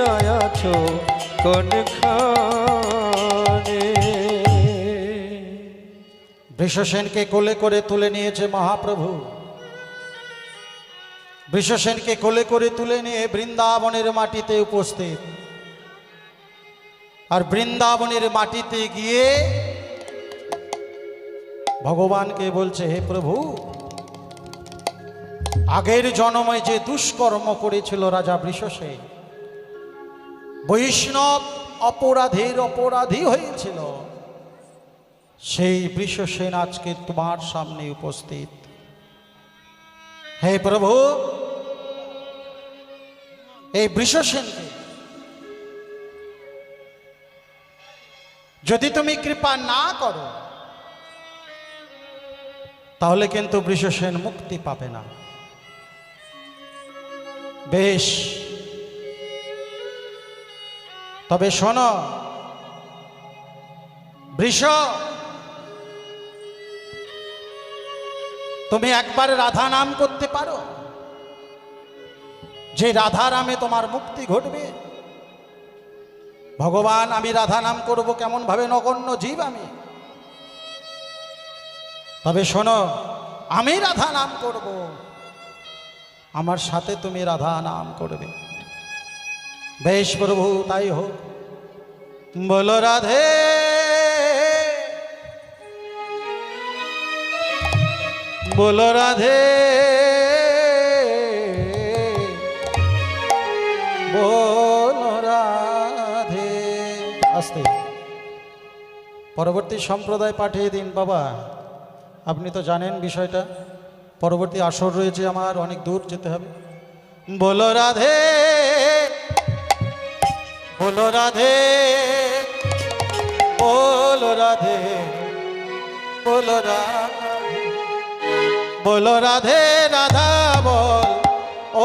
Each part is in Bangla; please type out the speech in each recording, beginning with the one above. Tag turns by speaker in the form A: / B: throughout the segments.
A: নয় আছো কোনখানে?
B: বৃষসেনকে কোলে করে তুলে নিয়েছে মহাপ্রভু। বৃষসেনকে কোলে করে তুলে নিয়ে বৃন্দাবনের মাটিতে উপস্থিত। আর বৃন্দাবনের মাটিতে গিয়ে ভগবানকে বলছে, হে প্রভু, আগের জন্মে যে দুষ্কর্ম করেছিল রাজা বৃষসেন বৈষ্ণব অপরাধীর অপরাধী হয়েছিল। সেই বৃষসেন আজকে তোমার সামনে উপস্থিত। হে প্রভু, এই বৃষসেনকে যদি তুমি কৃপা না করো, তাহলে কিন্তু বৃষসেন মুক্তি পাবে না। বেশ। তবে শোনো, বৃষ, তুমি একবার রাধা নাম করতে পারো। যে রাধা নামে তোমার মুক্তি ঘটবে। ভগবান, আমি রাধা নাম করব কেমন ভাবে? নগণ্য জীব আমি। তবে শোনো, আমি রাধা নাম করব। আমার সাথে তুমি রাধা নাম করবে। বেশ প্রভু, তাই হোক। বলো রাধে। বলো রাধে। বলো রাধে। আস্তে। পরবর্তী সম্প্রদায় পাঠিয়ে দিন, বাবা। আপনি তো জানেন বিষয়টা। পরবর্তী আসর রয়েছে আমার, অনেক দূর যেতে হবে। বলো রাধে। বলো রাধে বলো রাধে বলো রাধে বলো রাধে রাধা বল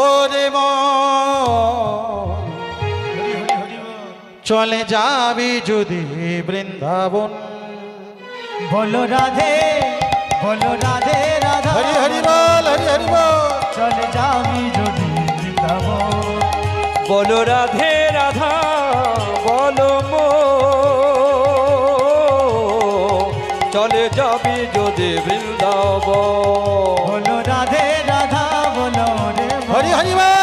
B: ওরে চলে যাবি যদি বৃন্দাবন।
C: বলো রাধে বলো রাধে রাধা
B: হরি হরি বল হরি হরি বল।
C: চলে যাবি যদি বৃন্দাবন।
A: বলো রাধে রাধা বলো মো। চলে যাবি যদি বৃন্দাব
C: বলো রাধে রাধা বলো রে
B: হরি হরি বল।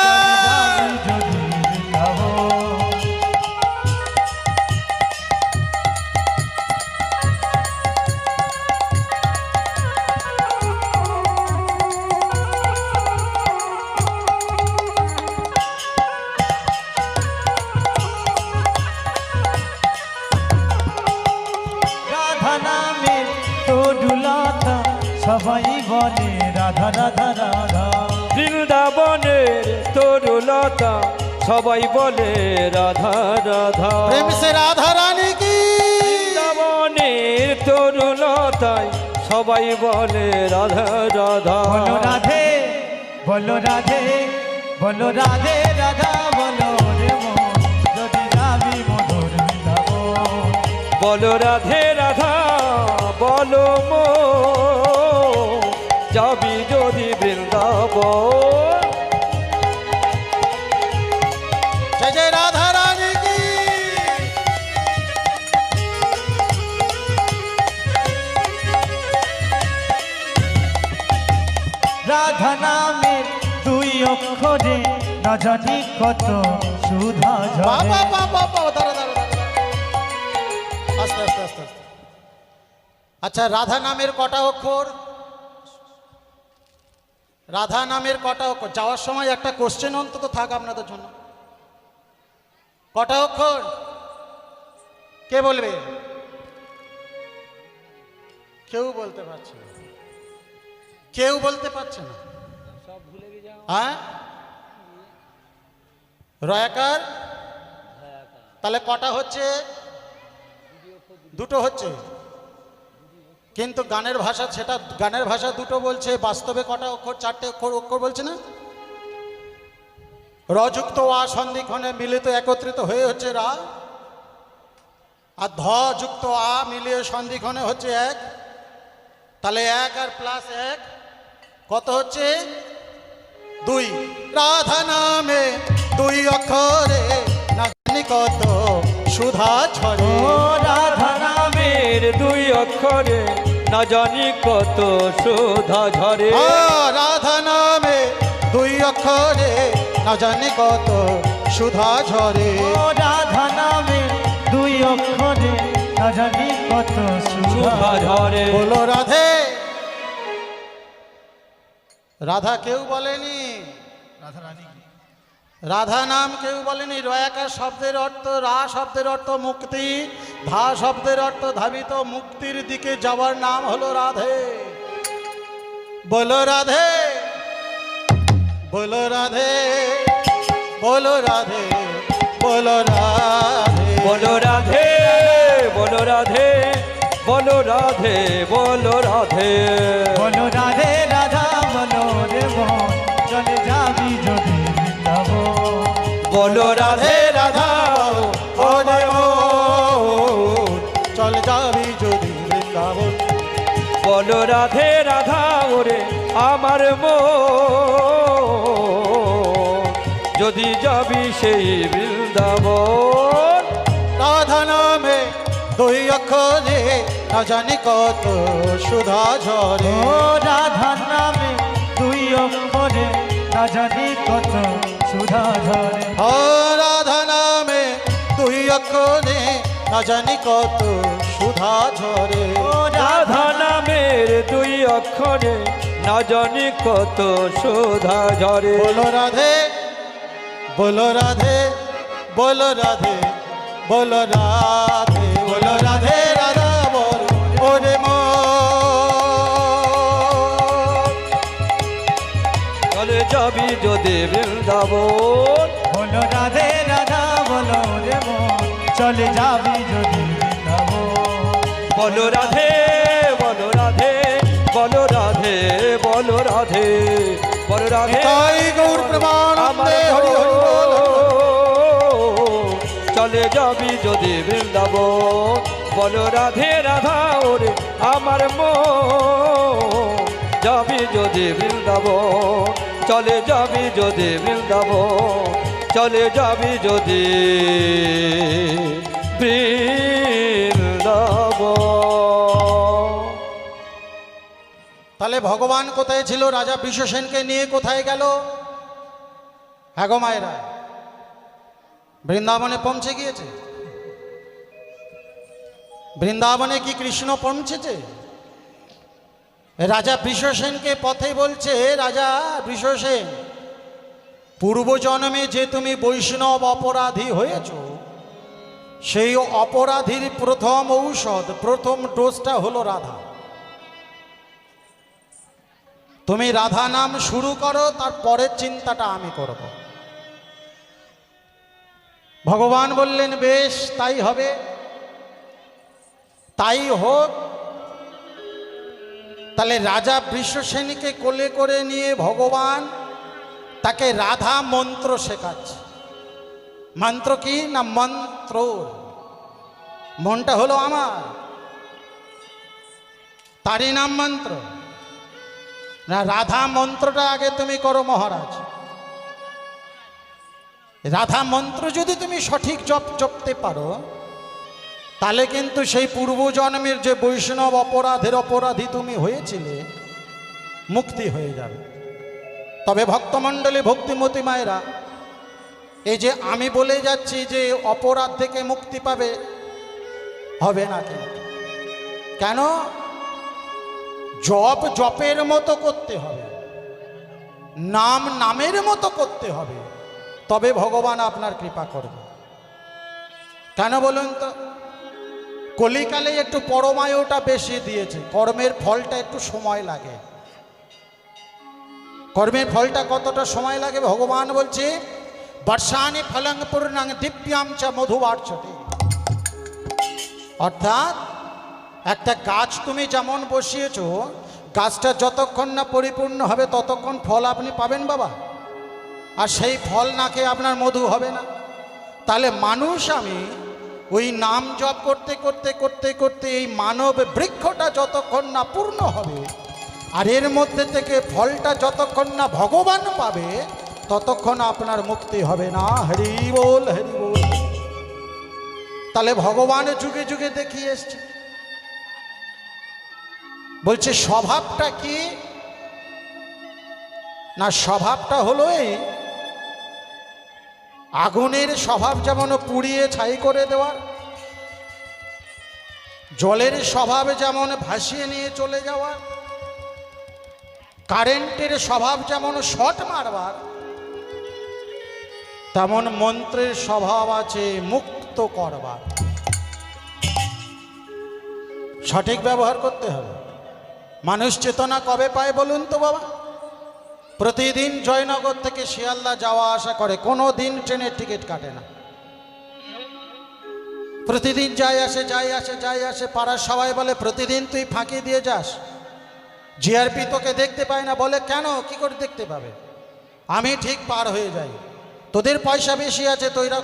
A: বৃন্দাবনের তরুলতা সবাই বলে রাধা রাধা।
B: প্রেম সে রাধা রানী কি?
A: বৃন্দাবনের তরুলতায় সবাই বলে রাধা রাধা।
C: বলো রাধে বলো রাধে বলো রাধে রাধা বলো রে যদি যাবি মধুর
A: বলো রাধে রাধা বলো মো যাবি যদি বৃন্দাব
B: রাধা
C: নামের দুই অক্ষরে না জানি কত সুধা
B: আচ্ছা রাধা নামের কটা অক্ষর? রাধা নামের কটা অক্ষর? যাওয়ার সময় একটা কোশ্চেন অন্তত থাক আপনাদের জন্য। কটা অক্ষর? কে বলবে? কেউ বলতে পারছে না। কেউ বলতে পারছে না। হ্যাঁ? রয়াকার? তাহলে কটা হচ্ছে? দুটো হচ্ছে। কিন্তু গানের ভাষা সেটা, গানের ভাষা দুটো বলছে, বাস্তবে কটা অক্ষর, চারটে অক্ষর অক্ষর বলছে না? রযুক্ত আ, সন্ধিক্ষণে মিলিত, একত্রিত হয়ে হচ্ছে রা। আর ধ যুক্ত আ মিলিয়ে সন্ধিক্ষণে হচ্ছে এক। তাহলে এক আর প্লাস এক। কত হচ্ছে? দুই। রাধা নামে দুই অক্ষরে। না কত? সুধা
C: ও রাধা
A: নামের দুই অক্ষরে। না জানি কত? সুধা ঝরে
B: রাধা নামে দুই অক্ষরে। না জানি কত? সুধা ঝরে
C: রাধা নামে দুই অক্ষরে। না জানি কত?
A: সুধা ঝরে
B: বলো রাধে। রাধা কেউ বলেনি। রাধা নাম কেউ বলেনি। রয়াকার শব্দের অর্থ রা শব্দের অর্থ মুক্তি ধা শব্দের অর্থ ধাবিত মুক্তির দিকে যাওয়ার নাম হলো রাধে। বলো রাধে বলো রাধে বলো রাধে বলো রাধে।
A: বলো রাধে বলো রাধে বলো রাধে বলো রাধে।
C: বলো রাধে। চলে যাবি যদি বৃন্দাবন
A: বলো রাধে
B: রাধে মন। যাবি যদি বৃন্দাবন।
A: বলো রাধে রাধা ওরে আমার মন। যদি যাবি সেই বৃন্দাবন।
B: রাধা নামে দুই অক্ষরে না জানি কত সুধা ঝরে।
C: ও রাধা জানি কত সুধা ঝরে
B: ও রাধা নামে দুই অক্ষরে না জানি কত সুধা ঝরে
C: ও
A: রাধা নামের দুই অক্ষরে না জানি কত সুধা ঝরে
B: বলো রাধে বলো রাধে বলো রাধে বলো রাধে।
A: যদি বৃন্দাবন
C: বলো রাধে রাধা বলো রে মন চলে যাবি যদি
A: বলো রাধে বলো রাধে বলো রাধে বলো রাধে বলো রাধে।
B: গৌর
A: চলে যাবি যদি বৃন্দাবন। বলো রাধে রাধা ওরে আমার মো যাবি যদি বৃন্দাবন। চলে যাবি যদি বৃন্দাবন চলে যাবি যদি বৃন্দাবন
B: তাহলে ভগবান কোথায় ছিল? রাজা বিশ্বসেনকে নিয়ে কোথায় গেল? হ্যাঁ গো মায়েরা, বৃন্দাবনে পৌঁছে গিয়েছে? বৃন্দাবনে কি কৃষ্ণ পৌঁছেছে? রাজা বৃষসেনকে পথে বলছে, রাজা বৃষসেন পূর্বজন্মে যে তুমি বৈষ্ণব অপরাধী হয়েছ, সেই অপরাধীর প্রথম ঔষধ, প্রথম ডোজটা হলো রাধা। তুমি রাধা নাম শুরু করো তার পরের চিন্তাটা আমি করব। ভগবান বললেন, বেশ, তাই হবে। তাই হোক তাহলে রাজা বৃষসেনীকে কোলে করে নিয়ে ভগবান তাকে রাধা মন্ত্র শেখাচ্ছে। মন্ত্র কি না মন্ত্র? মনটা হলো আমার। তারই নাম মন্ত্র। না, রাধা মন্ত্রটা আগে তুমি করো মহারাজ। রাধা মন্ত্র যদি তুমি সঠিক জপ জপতে পারো তাহলে কিন্তু সেই পূর্বজন্মের যে বৈষ্ণব অপরাধের অপরাধী তুমি হয়েছিলে, মুক্তি হয়ে যাবে। তবে ভক্তমণ্ডলী, ভক্তিমতী মায়েরা, এই যে আমি বলে যাচ্ছি যে অপরাধ থেকে মুক্তি পাবে, হবে না কিন্তু কেন? জপ জপের মতো করতে হবে। নাম নামের মতো করতে হবে। তবে ভগবান আপনার কৃপা করবে। কেন বলুন তো? কলিকালে একটু পরমায়ুটা বেশি দিয়েছে। কর্মের ফলটা একটু সময় লাগে। কর্মের ফলটা কতটা সময় লাগে? ভগবান বলছে বর্ষানি ফলং পূর্ণাং দিব্যাম চ মধুবার্চতে। অর্থাৎ, একটা গাছ তুমি যেমন বসিয়েছো, গাছটা যতক্ষণ না পরিপূর্ণ হবে, ততক্ষণ ফল আপনি পাবেন বাবা। আর সেই ফল না খেয়ে আপনার মধু হবে না। তাহলে মানুষ আমি ওই নাম জপ করতে করতে করতে করতে এই মানব বৃক্ষটা যতক্ষণ না পূর্ণ হবে, আর এর মধ্যে থেকে ফলটা যতক্ষণ না ভগবান পাবে, ততক্ষণ আপনার মুক্তি হবে না। হরি বল হরি বল। তাহলে ভগবান যুগে যুগে দেখিয়ে এসছে। বলছে, স্বভাবটা কি? না, স্বভাবটা হলো এই আগুনের স্বভাব যেমন পুড়িয়ে ছাই করে দেওয়ার জলের স্বভাব যেমন ভাসিয়ে নিয়ে চলে যাওয়ার কারেন্টের স্বভাব যেমন শট মারবার, তেমন মন্ত্রের স্বভাব আছে মুক্ত করবার। সঠিক ব্যবহার করতে হবে। মানুষ চেতনা কবে পায় বলুন তো বাবা? প্রতিদিন জয়নগর থেকে শিয়ালদা যাওয়া আসা করে কোনো দিন ট্রেনের টিকিট কাটে না। প্রতিদিন যাই আসে যাই আসে যাই আসে, পাড়ার সবাই বলে, প্রতিদিন তুই ফাঁকি দিয়ে যাস? জিআরপি তোকে দেখতে পায় না, বলে, কেন? কি করে দেখতে পাবে? আমি ঠিক পার হয়ে যাই। তোদের পয়সা বেশি আছে, তৈরা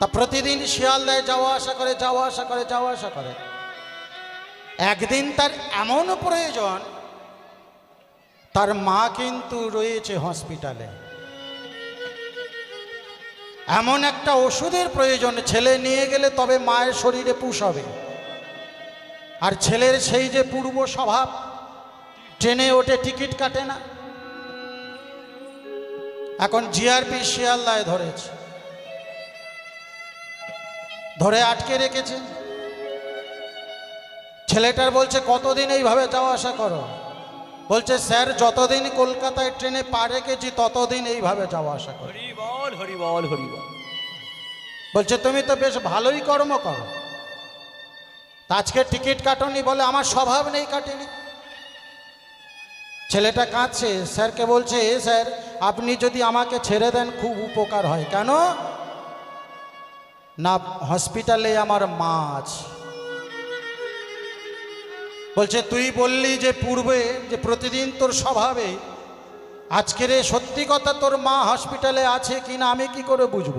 B: তা প্রতিদিন শিয়ালদায় যাওয়া আসা করে, যাওয়া আসা করে, যাওয়া আসা করে। একদিন তার এমন প্রয়োজন তার মা কিন্তু রয়েছে হসপিটালে। এমন একটা ওষুধের প্রয়োজন, ছেলে নিয়ে গেলে তবে মায়ের শরীরে পুষ হবে। আর ছেলের সেই যে পূর্ব স্বভাব, ট্রেনে ওঠে টিকিট কাটে না। এখন জিআরপি শিয়ালদায় ধরেছে। ধরে আটকে রেখেছে। ছেলেটার বলছে, কতদিন এইভাবে যাওয়া আসা করো? বলছে স্যার যতদিন কলকাতায় ট্রেনে পা রেখেছি ততদিন এইভাবে যাওয়া আসা করো।
A: হরি বল হরি বল হরি বল।
B: বলছে তুমি তো বেশ ভালোই কর্ম করো। আজকে টিকিট কাটনি বলে আমার স্বভাব নেই কাটেনি। ছেলেটা কাঁদছে স্যারকে বলছে স্যার আপনি যদি আমাকে ছেড়ে দেন খুব উপকার হয়। কেন? না হসপিটালে আমার মা আছে। বলছে, তুই বললি যে পূর্বে যে প্রতিদিন তোর স্বভাবে আজকের সত্যি কথা তোর মা হসপিটালে আছে কিনা আমি কি করে বুঝব?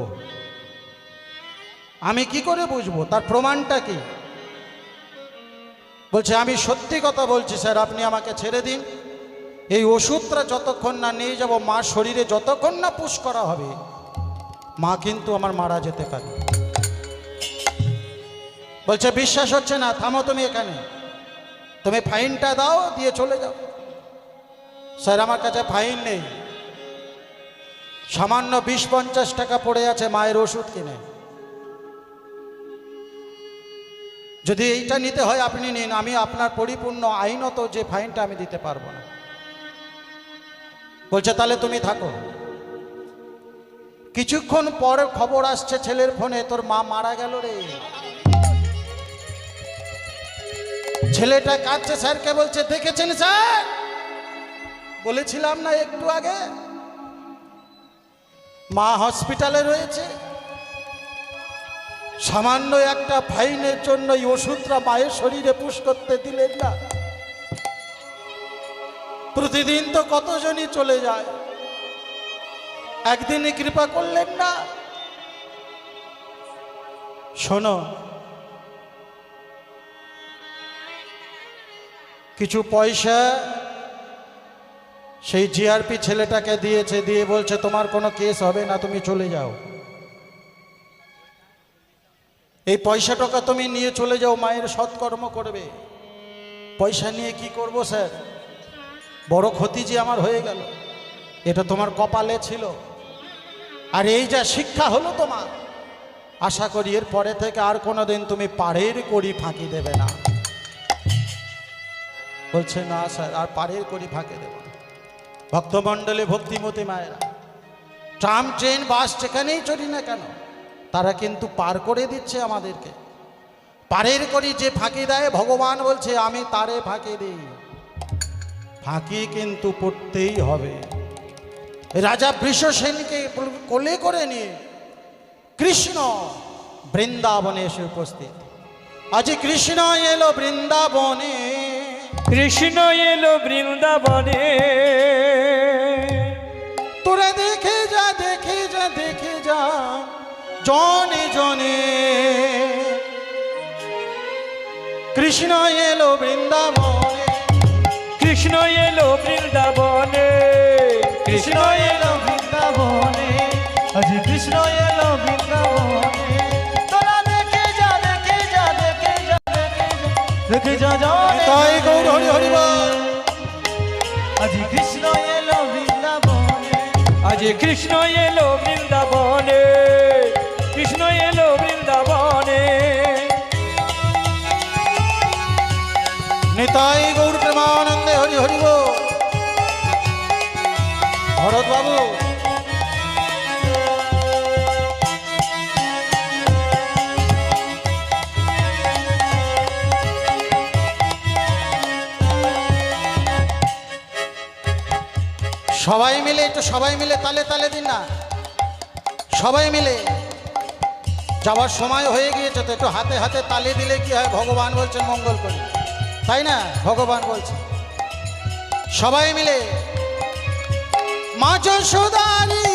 B: আমি কি করে বুঝব? তার প্রমাণটা কি? বলছে, আমি সত্যি কথা বলছি স্যার, আপনি আমাকে ছেড়ে দিন। এই ওষুধটা যতক্ষণ না নিয়ে যাব, মা শরীরে যতক্ষণ না পুশ করা হবে, মা কিন্তু আমার মারা যেতে পারে। বলছে, বিশ্বাস হচ্ছে না, থামো তুমি এখানে। তুমি ফাইনটা দাও, দিয়ে চলে যাও। স্যার, আমার কাছে ফাইন নেই। সামান্য বিশ পঞ্চাশ টাকা পড়ে আছে মায়ের ওষুধ কিনে। যদি এইটা নিতে হয়, আপনি নিন। আমি আপনার পরিপূর্ণ আইনত যে ফাইনটা আমি দিতে পারব না। বলছে, তাহলে তুমি থাকো। কিছুক্ষণ পর খবর আসছে ছেলের ফোনে, তোর মা মারা গেল রে। ছেলেটা কাঁদছে, স্যারকে বলছে, দেখেছেন স্যার? বলেছিলাম না একটু আগে। মা হসপিটালে রয়েছে। সামান্য একটা ফাইনের জন্য এই ওষুধটা মায়ের শরীরে পুশ করতে দিলেন না। প্রতিদিন তো কতজনই চলে যায়। একদিনে কৃপা করলেন না। শোনো কিছু পয়সা সেই জিআরপি ছেলেটাকে দিয়েছে, দিয়ে বলছে, তোমার কোনো কেস হবে না, তুমি চলে যাও। এই পয়সা টাকা তুমি নিয়ে চলে যাও, মায়ের সৎকর্ম করবে। পয়সা নিয়ে কি করব, স্যার? বড় ক্ষতি যে আমার হয়ে গেল, এটা তোমার কপালে ছিল। আর এই যা শিক্ষা হলো তোমার, আশা করি এর পরে থেকে আর কোনো দিন তুমি পাড়ের করি ফাঁকি দেবে না। বলছে, না স্যার, আর পারের করি ফাঁকে দেব ভক্তমণ্ডলে ভক্তিমতী মায়েরা, ট্রাম, ট্রেন, বাস যেখানেই চলি না কেন, তারা কিন্তু পার করে দিচ্ছে আমাদেরকে। পারের করি যে ফাঁকি দেয়, ভগবান বলছে, আমি তারে ফাঁকি দিই। ফাঁকি কিন্তু পড়তেই হবে। রাজা বৃষসেনকে কোলে করে নিয়ে কৃষ্ণ বৃন্দাবনে এসে উপস্থিত। আজ কৃষ্ণ এলো বৃন্দাবনে।
A: কৃষ্ণ এলো বৃন্দাবনে।
B: তোরা দেখে যা দেখে যা দেখে যা জনে জনে। কৃষ্ণ এলো বৃন্দাবনে।
A: কৃষ্ণ এলো বৃন্দাবনে।
C: কৃষ্ণ এলো বৃন্দাবনে। আজ কৃষ্ণ এলো বৃন্দাবনে। দেখে যা জানে
B: তাই গৌর হরি হরি।
C: আজি কৃষ্ণ এলো বৃন্দাবনে
A: আজ কৃষ্ণ এলো বৃন্দাবনে কৃষ্ণ এলো বৃন্দাবনে
B: নিতাই গৌর প্রেমানন্দে হরি হরি। ভরত বাবু সবাই মিলে একটু সবাই মিলে তালে তালে দিন না। সবাই মিলে। যাওয়ার সময় হয়ে গিয়েছে তো, একটু হাতে হাতে তালে দিলে কি হয়? ভগবান বলছেন মঙ্গল করি। তাই না? ভগবান বলছে। সবাই মিলে। মা যশোদারি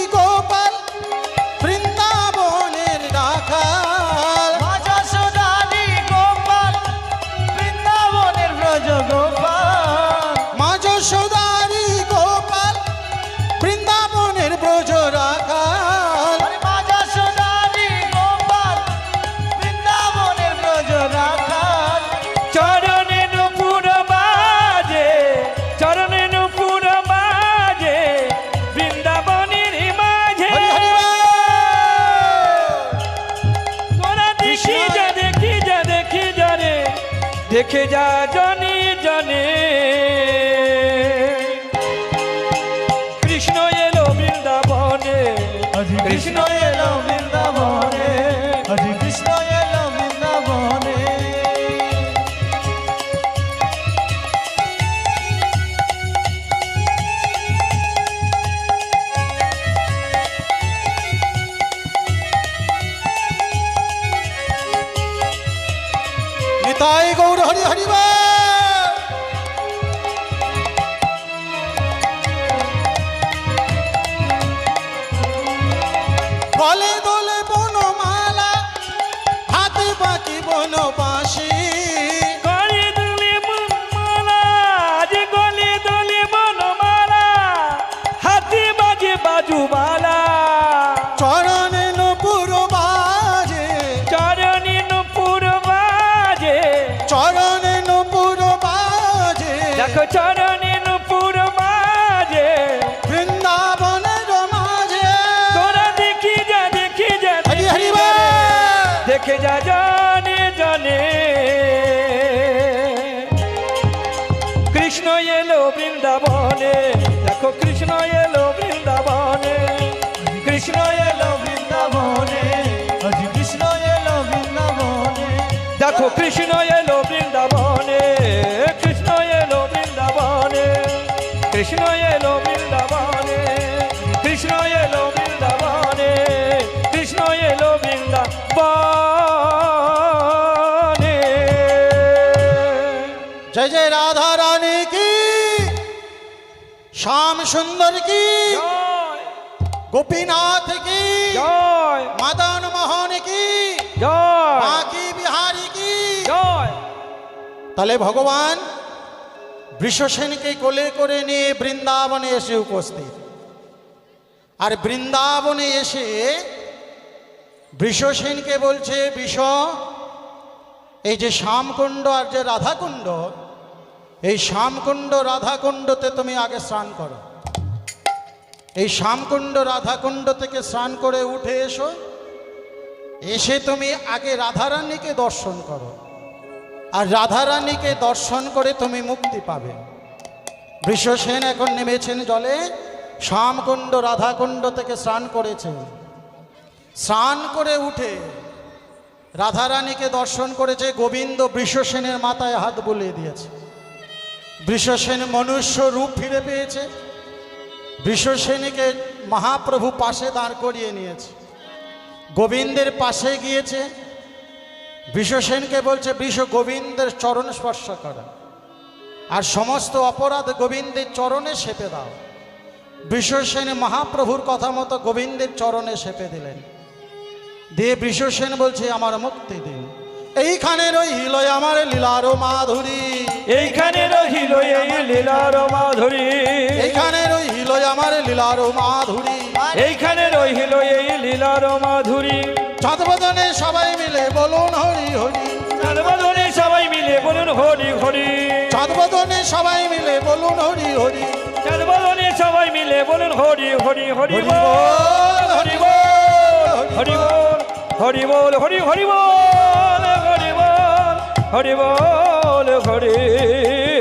A: দেখে এলো বৃন্দাবনে। দেখো কৃষ্ণ এলো বৃন্দাবনে। কৃষ্ণ এলো বৃন্দাবনে। কৃষ্ণ এলো
C: বৃন্দাবনে।
A: দেখো কৃষ্ণ এলো বৃন্দাবনে। কৃষ্ণ এলো বৃন্দাবনে। কৃষ্ণ
B: সুন্দর কি? গোপীনাথ কি? মদন মোহন কি? বাকি বিহারি কি? তাহলে ভগবান বৃষসেনকে কোলে করে নিয়ে বৃন্দাবনে এসে উপস্থিত। আর বৃন্দাবনে এসে বৃষসেনকে বলছে বিষ এই যে শ্যামকুণ্ড আর যে রাধাকুণ্ড এই শ্যামকুণ্ড রাধাকুণ্ডতে তুমি আগে স্নান করো। এই শ্যামকুণ্ড, রাধাকুণ্ড থেকে স্নান করে উঠে এসো। এসে তুমি আগে রাধারানীকে দর্শন করো। আর রাধারানীকে দর্শন করে তুমি মুক্তি পাবে। বৃষসেন এখন নেমেছেন জলে। শ্যামকুণ্ড, রাধাকুণ্ড থেকে স্নান করেছেন স্নান করে উঠে রাধারানীকে দর্শন করেছে। গোবিন্দ বৃষসেনের মাথায় হাত বুলিয়ে দিয়েছে। বৃষসেন মনুষ্য রূপ ফিরে পেয়েছে। বৃষসেনীকে মহাপ্রভু পাশে দাঁড় করিয়ে নিয়েছে। গোবিন্দের পাশে গিয়েছে। বিশ্বসেনকে বলছে বিশ্ব গোবিন্দের চরণ স্পর্শ করা। আর সমস্ত অপরাধ গোবিন্দের চরণে সেপে দাও। বিশ্বসেন মহাপ্রভুর কথা মতো গোবিন্দের চরণে সেপে দিলেন। দিয়ে বিশ্বসেন বলছে আমার মুক্তি দিন। এইখানে রইল আমার লীলার মাধুরী।
A: এইখানে রহিল এই লীলার মাধুরী।
B: এইখানে আমার লীলারো মাধুরী।
A: এইখানে রহিল এই লীলার মাধুরী।
B: চাঁদবদনে সবাই মিলে বলুন হরি হরি।
A: সর্বজনে সবাই মিলে বলুন হরি হরি।
B: চাঁদবদনে সবাই মিলে বলুন হরি হরি।
A: চাঁদবদনে সবাই মিলে বলুন হরি হরি হরি
B: হরি
A: বল
B: বল,
A: হরি বল হরি বল। হরি বল হরি হরি বল হরি বল হরি বল হরি বল